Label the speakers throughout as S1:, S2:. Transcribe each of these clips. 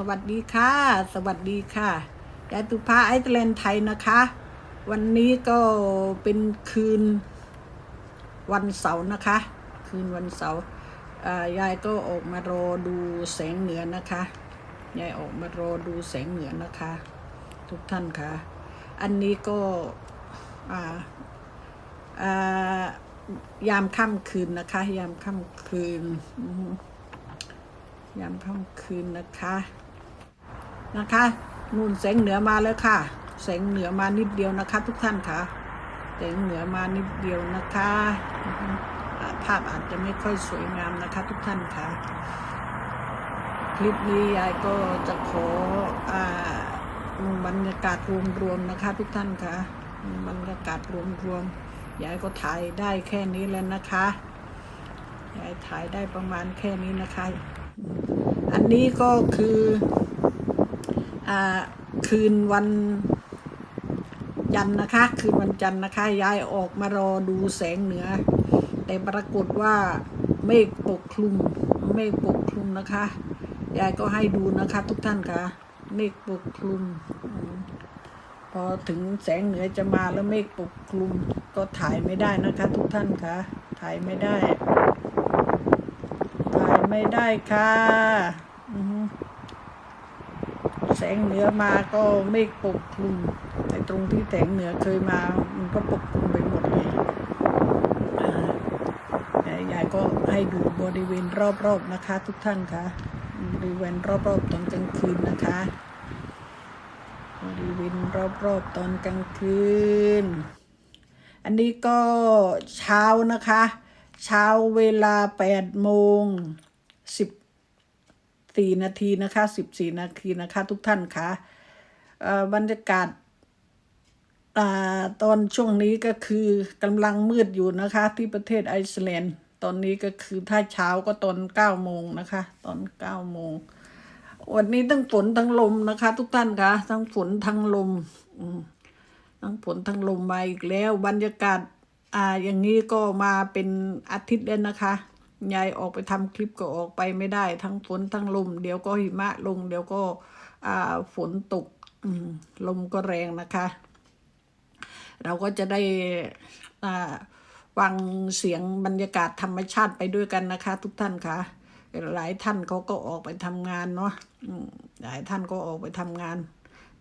S1: สวัสดีค่ะ สวัสดีค่ะยายตุภาไอซ์แลนด์ไทยนะคะ วันนี้ก็เป็นคืนวันเสาร์นะคะ คืนวันเสาร์ยายก็ออกมารอดูแสงเหนือนะคะ ยายออกมารอดูแสงเหนือนะคะ ทุกท่านค่ะ อันนี้ก็ยามค่ำคืนนะคะ ยามค่ำคืนยามค่ำคืนนะคะ นะคะนู่นแสงเหนือมาแล้วค่ะ แสงเหนือมานิดเดียวนะคะ ทุกท่านค่ะ แสงเหนือมานิดเดียวนะคะภาพอาจจะไม่ค่อยสวยงามนะคะ ทุกท่านค่ะ คลิปนี้ยายก็จะขออาบรรยากาศรวมๆนะคะ ทุกท่านค่ะบรรยากาศรวมๆยายก็ถ่ายได้แค่นี้แล้วนะคะยายถ่ายได้ประมาณแค่นี้นะคะ อันนี้ก็คือ คืนวันจันนะคะ คืนวันจันนะคะ ยายออกมารอดูแสงเหนือ แต่ปรากฏว่าเมฆปกคลุมเมฆปกคลุมนะคะ ยายก็ให้ดูนะคะ ทุกท่านค่ะเมฆปกคลุม พอถึงแสงเหนือจะมาแล้วเมฆปกคลุมก็ถ่ายไม่ได้นะคะ ทุกท่านค่ะ ถ่ายไม่ได้ ถ่ายไม่ได้ค่ะอือ แสงเหนือมาก็เมฆปกคลุมในตรงที่แสงเหนือเคยมามันก็ปกคลุมไปหมดเลยอ่าแต่ยายก็ให้ดูบริเวณรอบๆนะคะ ทุกท่านคะบริเวณรอบๆตอนกลางคืนนะคะบริเวณรอบๆตอนกลางคืน อันนี้ก็เช้านะคะ เช้าเวลาแปดโมง สี่นาทีนะคะสิบสี่นาทีนะคะ ทุกท่านคะเอ่อบรรยากาศอาตอนช่วงนี้ก็คือกำลังมืดอยู่นะคะ ที่ประเทศไอซ์แลนด์ ตอนนี้ก็คือถ้าเช้าก็ตอนเก้าโมงนะคะ ตอนเก้าโมงวันนี้ทั้งฝนทั้งลมนะคะ ทุกท่านคะทั้งฝนทั้งลมอืมทั้งฝนทั้งลมมาอีกแล้ว บรรยากาศอ่าอย่างนี้ก็มาเป็นอาทิตย์แล้วนะคะ ยายออกไปทำคลิปก็ออกไปไม่ได้ ทั้งฝนทั้งลม เดี๋ยวก็หิมะลง เดี๋ยวก็อ่าฝนตกลมก็แรงนะคะ เราก็จะได้อ่าฟังเสียงบรรยากาศธรรมชาติไปด้วยกันนะคะ ทุกท่านคะหลายท่านเขาก็ออกไปทำงานเนาะหลายท่านก็ออกไปทำงาน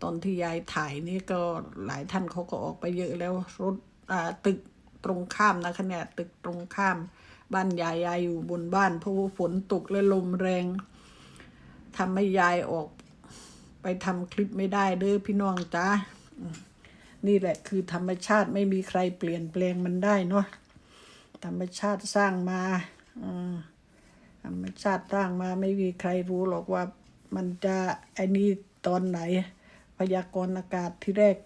S1: ตอนที่ยายถ่ายนี่ก็หลายท่านเขาก็ออกไปเยอะแล้วรถอ่าตึกตรงข้ามนะคะเนี่ยตึกตรงข้าม บ้านยายยายอยู่บนบ้านเพราะว่าฝนตกและลมแรงทำให้ยายออกไปทำคลิปไม่ได้เด้อพี่น้องจ้านี่แหละคือธรรมชาติไม่มีใครเปลี่ยนแปลงมันได้เนาะธรรมชาติสร้างมาธรรมชาติสร้างมาไม่มีใครรู้หรอกว่ามันจะไอ้นี่ตอนไหน พยากรณ์อากาศที่แรก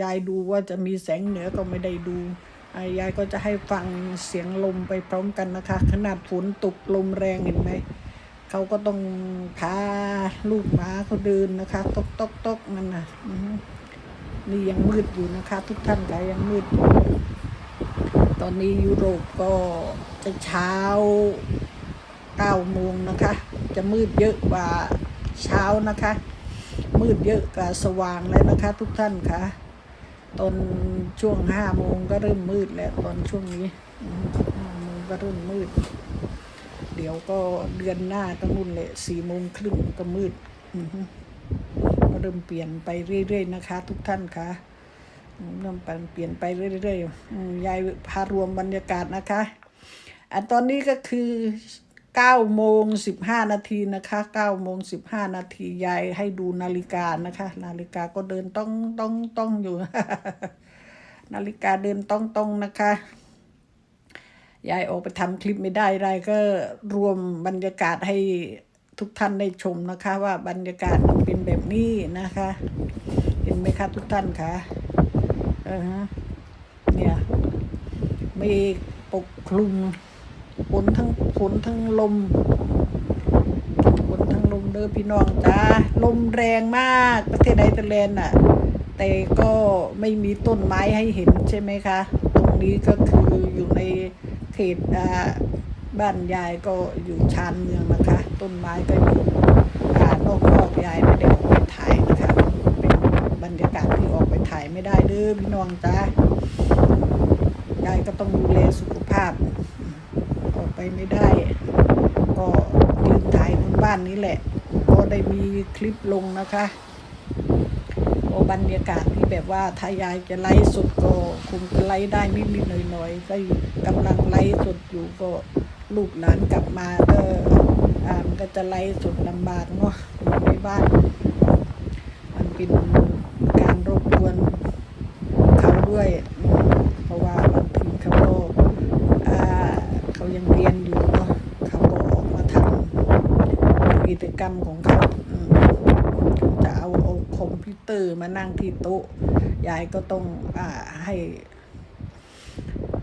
S1: ยายดูว่าจะมีแสงเหนือก็ไม่ได้ดู ยายก็จะให้ฟังเสียงลมไปพร้อมกันนะคะ ขนาดฝนตกลมแรงเห็นไหมเขาก็ต้องพาลูกหมาเขาเดินนะคะตกตกตกนั่นนะนี่ยังมืดอยู่นะคะ ทุกท่านค่ะยังมืดอยู่ตอนนี้ยุโรปก็จะเช้าเก้าโมงนะคะ จะมืดเยอะกว่าเช้านะคะ มืดเยอะกว่าสว่างแล้วนะคะ ทุกท่านค่ะ ตอนช่วงห้าโมงก็เริ่มมืดแล้วตอนช่วงนี้มห้าโมงก็เริ่มมืด เดี๋ยวก็เดือนหน้าก็นุ่นแหละสี่โมงครึ่งก็มืดก็เริ่มเปลี่ยนไปเรื่อยๆนะคะ ทุกท่านคะเริ่มเปลี่ยนไปเรื่อยๆยายพารวมบรรยากาศนะคะอันตอนนี้ก็คือ เก้าโมงสิบห้านาทีนะคะเก้าโมงสิบห้านาทียายให้ดูนาฬิกานะคะ นาฬิกาก็เดินต้องต้องต้องอยู่ นาฬิกาเดินต้องต้องนะคะยายออกไปทำคลิปไม่ได้ไรก็รวมบรรยากาศให้ทุกท่านได้ชมนะคะ ว่าบรรยากาศมันเป็นแบบนี้นะคะ เห็นไหมคะทุกท่านคะเออฮะเนี่ยเมฆปกคลุม ฝนทั้งฝนทั้งลมฝนทั้งลมเด้อพี่น้องจ้าลมแรงมากประเทศไนเธอร์แลนด์น่ะ แต่ก็ไม่มีต้นไม้ให้เห็นใช่ไหมคะ ตรงนี้ก็คืออยู่ในเขตอ่าบ้านยายก็อยู่ชานเมืองนะคะ ต้นไม้ก็อยู่อ่านอกๆยายไม่ได้ออกไปถ่ายนะคะเป็นบรรยากาศที่ออกไปถ่ายไม่ได้เด้อพี่น้องจ้ายายก็ต้องดูแลสุขภาพ ออกไปไม่ได้ ก็ยืนถ่ายบนบ้านนี้แหละ ก็ได้มีคลิปลงนะคะก็บรรยากาศที่แบบว่าถ้ายายจะไลฟ์สดก็คงจะไลฟ์ได้นิดๆหน่อยๆก็กำลังไลฟ์สดอยู่ก็ลูกหลานกลับมาก็อ่ามันก็จะไลฟ์สดลำบากเนาะในบ้าน มันเป็นการรบกวนเขาด้วยอืมเพราะว่าบางทีเขาก็อ่าเขายังเรียนอยู่เนาะเขาก็ออกมาทำกิจก รมของเขาจะเอาเอาคอมพิวเตอร์มานั่งที่โต๊ะยายก็ต้องอ่าให้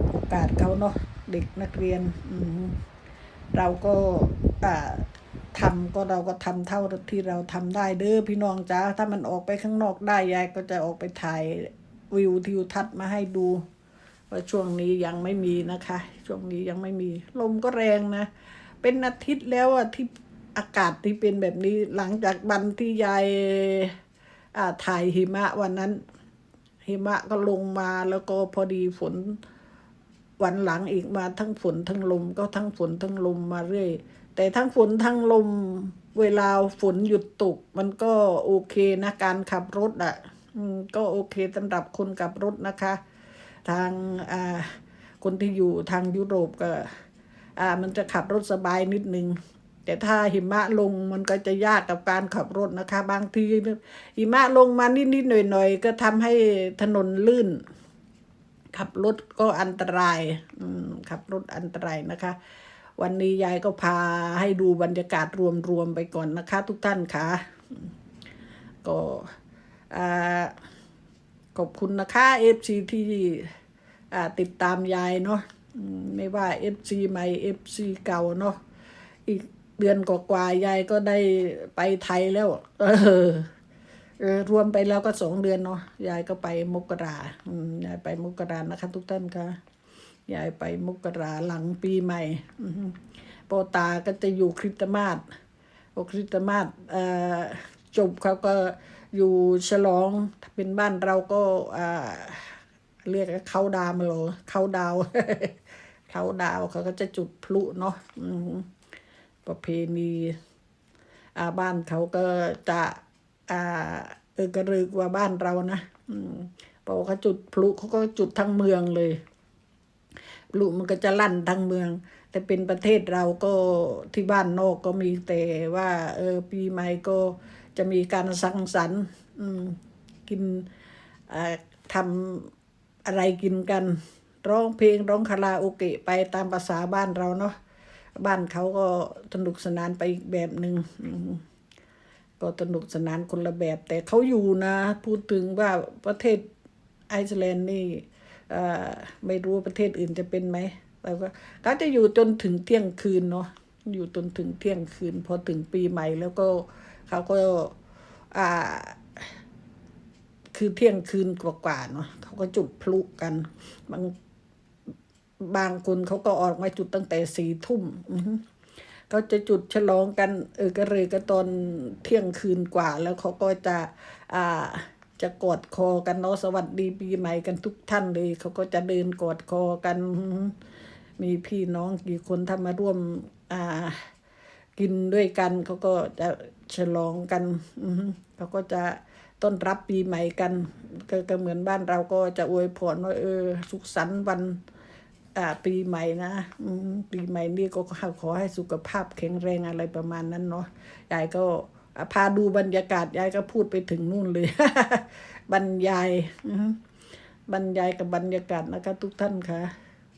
S1: โอกาสเขาเนาะเด็กนักเรียนเราก็อ่าทำก็เราก็ทำเท่าที่เราทำได้เด้อพี่น้องจ้าถ้ามันออกไปข้างนอกได้ยายก็จะออกไปถ่ายวิวทิวทัศน์มาให้ดูว่าช่วงนี้ยังไม่มีนะคะ ช่วงนี้ยังไม่มี ลมก็แรงนะ เป็นอาทิตย์แล้วอะที่ อากาศที่เป็นแบบนี้หลังจากวันที่ยายถ่ายหิมะวันนั้น หิมะก็ลงมาแล้วก็พอดีฝนวันหลังอีกมาทั้งฝนทั้งลมก็ทั้งฝนทั้งลมมาเรื่อย แต่ทั้งฝนทั้งลมเวลาฝนหยุดตก มันก็โอเคนะการขับรถอะก็โอเคสำหรับคนขับรถนะคะ ทางอ่าคนที่อยู่ทางยุโรปก็อ่ามันจะขับรถสบายนิดนึง แต่ถ้าหิมะลงมันก็จะยากกับการขับรถนะคะ บางทีหิมะลงมานิดๆหน่อยๆก็ทำให้ถนนลื่น ขับรถก็อันตรายขับรถอันตรายนะคะ วันนี้ยายก็พาให้ดูบรรยากาศรวมๆไปก่อนนะคะ ทุกท่านค่ะ ก็ขอบคุณนะคะเอฟซีที่ติดตามยายเนาะไม่ว่าเอฟซีใหม่เอฟซีเก่าเนาะอีก เดือนกว่าๆยายก็ได้ไปไทยแล้ว เออเออรวมไปแล้วก็สองเดือนเนาะยายก็ไปมกราอืมยายไปมกรานะคะ ทุกท่านคะยายไปมกราหลังปีใหม่โปตาก็จะอยู่คริสต์มาสโอคริสต์มาสเอ่อจบเขาก็อยู่ฉลองถ้าเป็นบ้านเราก็อ่าเรียกเขาดาวมาเหรอเขาดาวเขาดาวเขาก็จะจุดพลุเนาะอือฮึ ประเพณีอาบ้านเขาก็จะอ่าเออกระรึกว่าบ้านเรานะอืมพอเขาจุดพลุเขาก็จุดทั้งเมืองเลยพลุมันก็จะลั่นทั้งเมือง แต่เป็นประเทศเราก็ที่บ้านนอกก็มีแต่ว่า เออ ปีใหม่ก็จะมีการสังสรรค์กินทำอะไรกินกัน ร้องเพลงร้องคาราโอเกะไปตามภาษาบ้านเราเนาะ บ้านเขาก็สนุกสนานไปอีกแบบหนึ่งก็สนุกสนานคนละแบบ แต่เขาอยู่นะ พูดถึงว่าประเทศไอซ์แลนด์นี่ไม่รู้ประเทศอื่นจะเป็นไหมแต่ว่าเขาจะอยู่จนถึงเที่ยงคืนเนาะอยู่จนถึงเที่ยงคืน พอถึงปีใหม่แล้วก็เขาก็อ่าคือเที่ยงคืนกว่าๆเนาะเขาก็จุดพลุกันบาง บางคนเขาก็ออกมาจุดตั้งแต่สี่ทุ่มเขาจะจุดฉลองกัน เออก็เลยก็ตอนเที่ยงคืนกว่า แล้วเขาก็จะ อ่า จะกอดคอกันเนาะสวัสดีปีใหม่กันทุกท่านเลย เขาก็จะเดินกอดคอกัน มีพี่น้องกี่คนถ้ามาร่วม อ่า กินด้วยกัน เขาก็จะฉลองกันอืเขาก็จะต้อนรับปีใหม่กัน ก็เหมือนบ้านเราก็จะอวยพรว่าเออ สุขสันต์วันอ ปีใหม่นะอืปีใหม่นี่ก็ขอให้สุขภาพแข็งแรงอะไรประมาณนั้นเนาะยายก็พาดูบรรยากาศยายก็พูดไปถึงนู่นเลย บรรยายบรรยายกับบรรยากาศนะคะ ทุกท่านค่ะ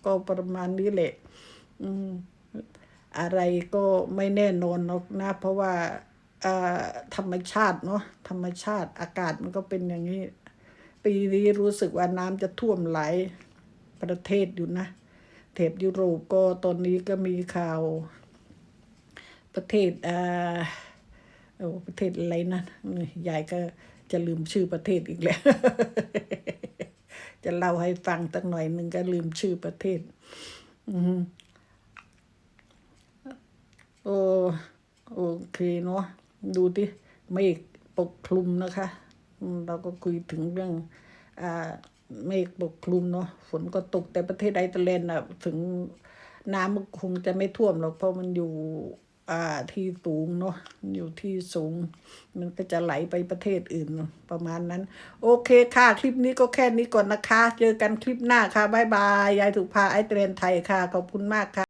S1: ก็ประมาณนี้แหละอืมอะไรก็ไม่แน่นอนหรอกนะ เพราะว่าอ่าธรรมชาติเนาะธรรมชาติอากาศมันก็เป็นอย่างนี้ ปีนี้รู้สึกว่าน้ำจะท่วมหลายประเทศอยู่นะ เทปยุโรปก็ตอนนี้ก็มีข่าว ประเทศอ่าโอ้ประเทศอะไรนะยายก็จะลืมชื่อประเทศอีกแล้ว จะเล่าให้ฟังสักหน่อยหนึ่งก็ลืมชื่อประเทศ อืมโอโอเคเนาะดูดิเมฆปกคลุมนะคะ เราก็คุยถึงเรื่อง อ่า เมฆปกคลุมเนาะฝนก็ตกแต่ประเทศไอร์แลนด์อะ ถึงน้ำมันคงจะไม่ท่วมหรอกเพราะมันอยู่อ่าที่สูงเนาะอยู่ที่สูง มันก็จะไหลไปประเทศอื่นประมาณนั้น โอเคค่ะ คลิปนี้ก็แค่นี้ก่อนนะคะ เจอกันคลิปหน้าค่ะ บ๊ายบาย ยายถูกพาไอเตรนไทยค่ะ ขอบคุณมากค่ะ